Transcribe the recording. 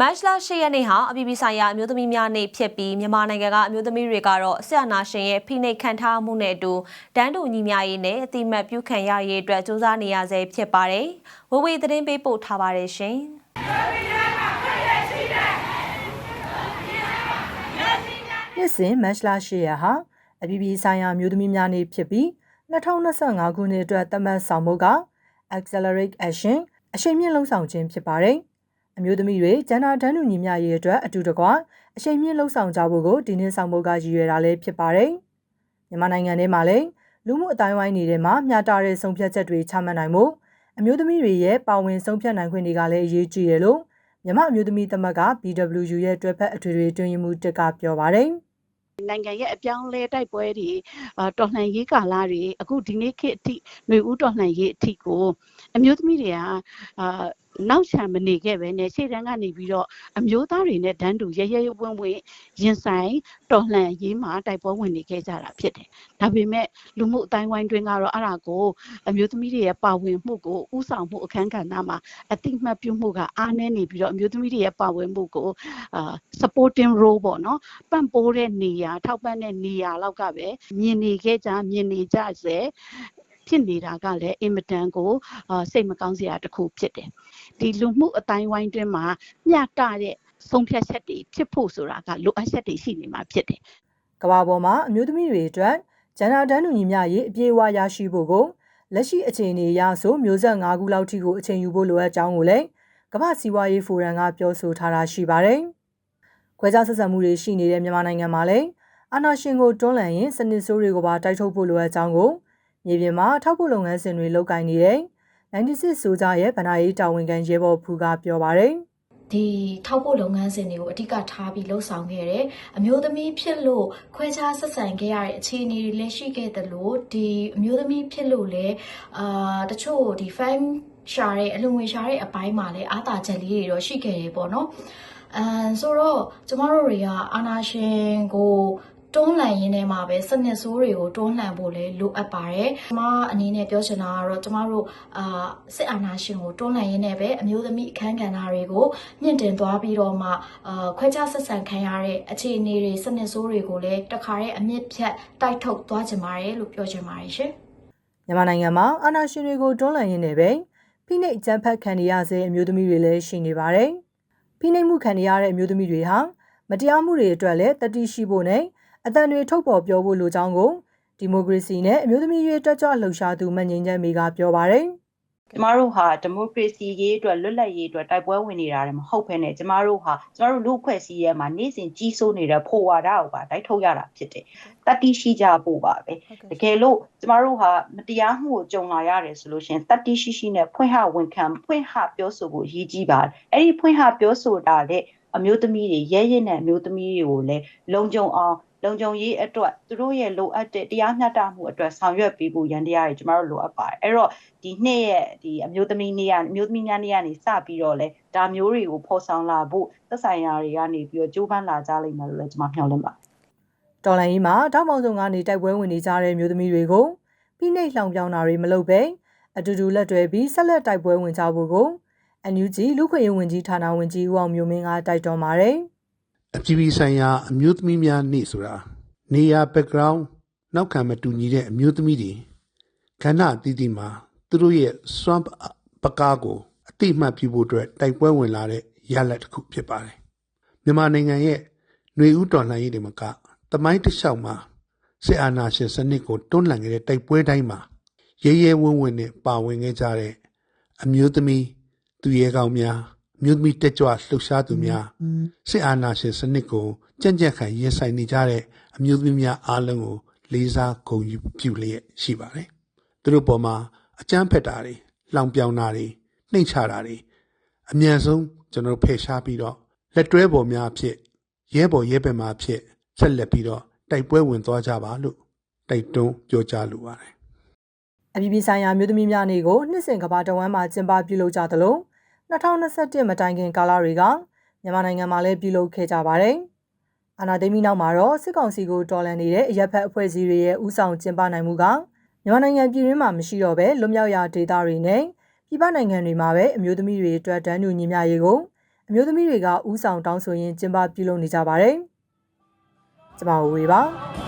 မတ်လ10ရက်နေ့ဟာအပြည်ပြည်ဆိုင်ရာအမျိုးသမီးများနေ့ဖြစ်ပြီးမြန်မာနိုင်ငံကအမျိုးသမီးတွေကတော့ဆရာနာရှင်ရဲ့ဖိနှိပ်ခံထားမှုနဲ့အတူတန်းတူညီမျှရေးနဲ့အတိမတ်ပြုခံရရေးအတွက်စူးစမ်းနေရဆဲဖြစ်ပါတယ်။ဝဝေသတင်းပေးပို့ထားပါတယ်ရှင်။နှစ်စဉ်မတ်လ8ရက်ဟာအပြည်ပြည်ဆိုင်ရာမျိုးသမီးများနေ့ဖြစ်ပြီး2025ခုနှစ်အတွက်သတ်မှတ်ဆောင်မှုက Accelerate Action အရှိန်မြင့်လှုံ့ဆော်ခြင်းဖြစ်ပါတယ်။ အမျိုးသမီးတွေဂျန်နာတန်းတူညီမျှရေးအတွက်အတူတကွအရှိန်မြင့်လှုံ့ဆော်ကြဖို့ကိုဒီနေ့ဆောင်မှုကရည်ရွယ်တာလည်းဖြစ်ပါတယ်။မြန်မာနိုင်ငံထဲမှာလည်းလူမှုအတိုင်းဝိုင်းတွေထဲမှာမျှတတဲ့ဆုံးဖြတ်ချက်တွေချမှတ်နိုင်မှုအမျိုးသမီးတွေရဲ့ပါဝင်ဆုံးဖြတ်နိုင်ခွင့်တွေကလည်းအရေးကြီးတယ်လို့မြန်မာအမျိုးသမီးသမဂ္ဂ BWU ရဲ့တွဲဖက်အထွေထွေတွင်မှုတက်ကပြောပါတယ်။နိုင်ငံရဲ့အပြောင်းလဲတိုက်ပွဲတွေအာတော်လှန်ရေးကာလတွေအခုဒီနေ့ခေတ်အထိຫນွေဦးတော်လှန်ရေးအထိကိုအမျိုးသမီးတွေကအာ နောက်ချံမနေခဲ့ပဲနဲ့ရှေ့တန်းကနေပြီးတော့အမျိုးသားတွေနဲ့တန်းတူရရဝင်းဝင်းရင်ဆိုင်တော်လှန်ရေးမှာတိုက်ပွဲဝင်နေခဲ့ကြတာဖြစ်တယ်။ဒါပေမဲ့လူမှုအတိုင်းဝိုင်းတွင်းကတော့အဲ့ဒါကိုအမျိုးသမီးတွေရဲ့ပါဝင်မှုကိုဥဆောင်မှုအခန်းကဏ္ဍမှာအတိမတ်ပြုမှုကအားနည်းနေပြီးတော့အမျိုးသမီးတွေရဲ့ပါဝင်မှုကိုအာ supporting role ပေါ့နော်ပံ့ပိုးတဲ့နေရာထောက်ပံ့တဲ့နေရာလောက်ကပဲမြင်နေခဲ့ကြမြင်နေကြစေ ဖြစ်နေတာကလည်းအင်မတန်ကိုစိတ်မကောင်းစရာတစ်ခုဖြစ်တယ်။ဒီလူမှုအတိုင်းဝိုင်းတွင်းမှာမျှတတဲ့ဆုံးဖြတ်ချက်တွေဖြစ်ဖို့ဆိုတာကလိုအပ်ချက်တွေရှိနေမှာဖြစ်တယ်ကမ္ဘာပေါ်မှာအမျိုးသမီးတွေအတွက်ဂျန်နာတန်းတူညီမျှရေးအပြည့်အဝရရှိဖို့ကိုလက်ရှိအခြေအနေအရဆိုမျိုးဆက်၅ခုလောက်ထိကိုအချိန်ယူဖို့လိုအပ်ကြောင်းကိုလည်းကမ္ဘာစီးပွားရေးဖိုရမ်ကပြောဆိုထားတာရှိပါတယ်။ခွဲခြားဆက်ဆံမှုတွေရှိနေတဲ့မြန်မာနိုင်ငံမှာလည်းအာဏာရှင်ကိုတွန်းလှန်ရင်စနစ်ဆိုးတွေကိုပါတိုက်ထုတ်ဖို့လိုအပ်ကြောင်းကို မြေပြင်မှာထောက်ဖို့လုပ်ငန်းစဉ်တွေလုပ်ကိုင်နေတဲ့96ဆိုကြရဲ့ဗဏ္ဍာရေးတာဝန်ခံရဲဘော်ဖူကပြောပါတယ်။ဒီထောက်ဖို့လုပ်ငန်းစဉ်တွေကိုအဓိကထားပြီးလှုပ်ဆောင်ခဲ့တယ်။အမျိုးသမီးဖြစ်လို့ခွဲခြားဆက်ဆံခဲ့ရတဲ့အခြေအနေတွေလည်းရှိခဲ့တယ်လို့ဒီအမျိုးသမီးဖြစ်လို့လည်းအာတချို့ဒီ fan ရှာတဲ့အလူငွေရှာတဲ့အပိုင်းမှာလည်းအာသာချက်လေးတွေတော့ရှိခဲ့ရေပေါ့နော်။အဲဆိုတော့ကျမတို့တွေကအာနာရှင်ကို တွန်းလှန်ရင်းထဲမှာပဲစနစ်ဆိုးတွေကိုတွန်းလှန်ဖို့လည်းလိုအပ်ပါတယ်။ကျမအနေနဲ့ပြောချင်တာကတော့ကျမတို့အာစစ်အာဏာရှင်ကိုတွန်းလှန်ရင်းနဲ့ပဲအမျိုးသမီးအခန်းကဏ္ဍတွေကိုမြင့်တင်သွားပြီးတော့မှအာခွဲခြားဆက်ဆံခံရတဲ့အခြေအနေတွေစနစ်ဆိုးတွေကိုလည်းတခါတည်းအမြင့်ဖြတ်တိုက်ထုတ်သွားကြပါတယ်လို့ပြောချင်ပါတယ်ရှင်။မြန်မာနိုင်ငံမှာအာဏာရှင်တွေကိုတွန်းလှန်ရင်းနဲ့ပဲဖိနှိပ်ကြမ်းဖက်ခံရစေအမျိုးသမီးတွေလည်းရှိနေပါတယ်။ဖိနှိပ်မှုခံရတဲ့အမျိုးသမီးတွေဟာမတရားမှုတွေအတွက်လည်းတတိရှိဖို့နဲ့ အတန်တွေထုတ်ပေါ်ပြောဖို့လိုကြောင်းကိုဒီမိုကရေစီနဲ့အမျိုးသမီးရေးတက်ကြွလှုပ်ရှားသူမငင်းချမ်းမေကပြောပါတယ်။ကျမတို့ဟာဒီမိုကရေစီရေးအတွက်လွတ်လပ်ရေးအတွက်တိုက်ပွဲဝင်နေတာလည်းမဟုတ်ဘဲနဲ့ကျမတို့ဟာကျမတို့လူအဖွဲ့အစည်းရဲ့မှာနေ့စဉ်ကြီးစိုးနေတဲ့ဖိုဝါဒကိုပါတိုက်ထုတ်ရတာဖြစ်တယ်။တတိရှိကြဖို့ပါပဲ။တကယ်လို့ကျမတို့ဟာမတရားမှုကိုကြုံလာရတယ်ဆိုလို့ရှိရင်တတိရှိရှိနဲ့ဖွင့်ဟဝန်ခံဖွင့်ဟပြောဆိုဖို့ရည်ကြီးပါတယ်။အဲ့ဒီဖွင့်ဟပြောဆိုတာတဲ့ အမျိုးသမီးတွေရဲရဲနဲ့အမျိုးသမီးတွေကိုလည်းလုံခြုံအောင်လုံခြုံရေးအတွက်သူတို့ရဲ့လိုအပ်တဲ့တရားမျှတမှုအတွက်ဆောင်ရွက်ပေးဖို့ရန်တရားတွေကျမတို့လိုအပ်ပါတယ်အဲ့တော့ဒီနှစ်ရဲ့ဒီအမျိုးသမီးနေ့ကအမျိုးသမီးများနေ့ကနေစပြီးတော့လဲဒါမျိုးတွေကိုဖော်ဆောင်လာဖို့သက်ဆိုင်ရာတွေကနေပြီးတော့ကြိုးပမ်းလာကြလိမ့်မယ်လို့လည်းကျမမျှော်လင့်ပါတယ်တော်လိုင်းကြီးမှာတောက်မောင်စုံကနေတိုက်ပွဲဝင်နေကြတဲ့မျိုးသမီးတွေကိုဖိနှိပ်လှောင်ပြောင်တာတွေမလုပ်ပဲအတူတူလက်တွဲပြီးဆက်လက်တိုက်ပွဲဝင်ကြဖို့ကို NUG လူခွင့်ရေးဝန်ကြီးဌာနဝန်ကြီးဦးအောင်မျိုးမင်းကတိုက်တွန်းပါတယ်။အပြည်ပြည်ဆိုင်ရာအမျိုးသမီးများနေ့ဆိုတာနေရာ background နောက်ခံမတူညီတဲ့အမျိုးသမီးတွေကဏ္ဍအသီးသီးမှာသူတို့ရဲ့စွမ်းပကားကိုအတိအမှတ်ပြုဖို့အတွက်တိုက်ပွဲဝင်လာတဲ့ရလဒ်တစ်ခုဖြစ်ပါတယ်မြန်မာနိုင်ငံရဲ့ຫນွေဦးတော်လှန်ရေးတွေမကတမိုင်းတစ်လျှောက်မှာစစ်အာဏာရှင်စနစ်ကိုတွန်းလှန်ခဲ့တဲ့တိုက်ပွဲတိုင်းမှာရဲရဲဝံ့ဝံ့နဲ့ပါဝင်ခဲ့ကြတဲ့အမျိုးသမီး သူရဲကောင်းများအမျိုးသမီးတက်ကြွလှုပ်ရှားသူများစစ်အာဏာရှင်စနစ်ကိုကြံ့ကြံ့ခံရင်ဆိုင်နေကြတဲ့အမျိုးသမီးများအားလုံးကိုလေးစားဂုဏ်ယူပြုလျက်ရှိပါတယ်။သူတို့ပေါ်မှာအကြမ်းဖက်တာတွေလောင်ပြောင်တာတွေနှိမ့်ချတာတွေအမြန်ဆုံးကျွန်တော်ဖယ်ရှားပြီးတော့လက်တွဲပေါ်များအဖြစ်ရဲဘော်ရဲဘက်မှာအဖြစ်ဆက်လက်ပြီးတော့တိုက်ပွဲဝင်သွားကြပါလို့တိုက်တွန်းပြောကြားလိုပါတယ်အပြည်ပြည်ဆိုင်ရာမြို့သမီးများနေ့ကိုနှစ်စဉ်ကမ္ဘာတဝန်းမှာကျင်းပပြုလုပ်ကြသလို 2021မတိုင်ခင်ကာလတွေကမြန်မာနိုင်ငံမှာလည်းပြုလုပ်ခဲ့ကြပါတယ်။အာနာသိမီနောက်မှာတော့စစ်ကောင်စီကိုတော်လှန်နေတဲ့အရက်ဖက်အဖွဲ့အစည်းတွေရဲ့ဥဆောင်ကျင်းပနိုင်မှုကမြန်မာနိုင်ငံပြည်တွင်းမှာမရှိတော့ဘဲလွတ်မြောက်ရာဒေသတွေနဲ့ပြည်ပနိုင်ငံတွေမှာပဲအမျိုးသမီးတွေအတွက်တန်းတူညီမျှရေးကိုအမျိုးသမီးတွေကဥဆောင်တောင်းဆိုရင်းကျင်းပပြုလုပ်နေကြပါတယ်။ကျမဝေပါ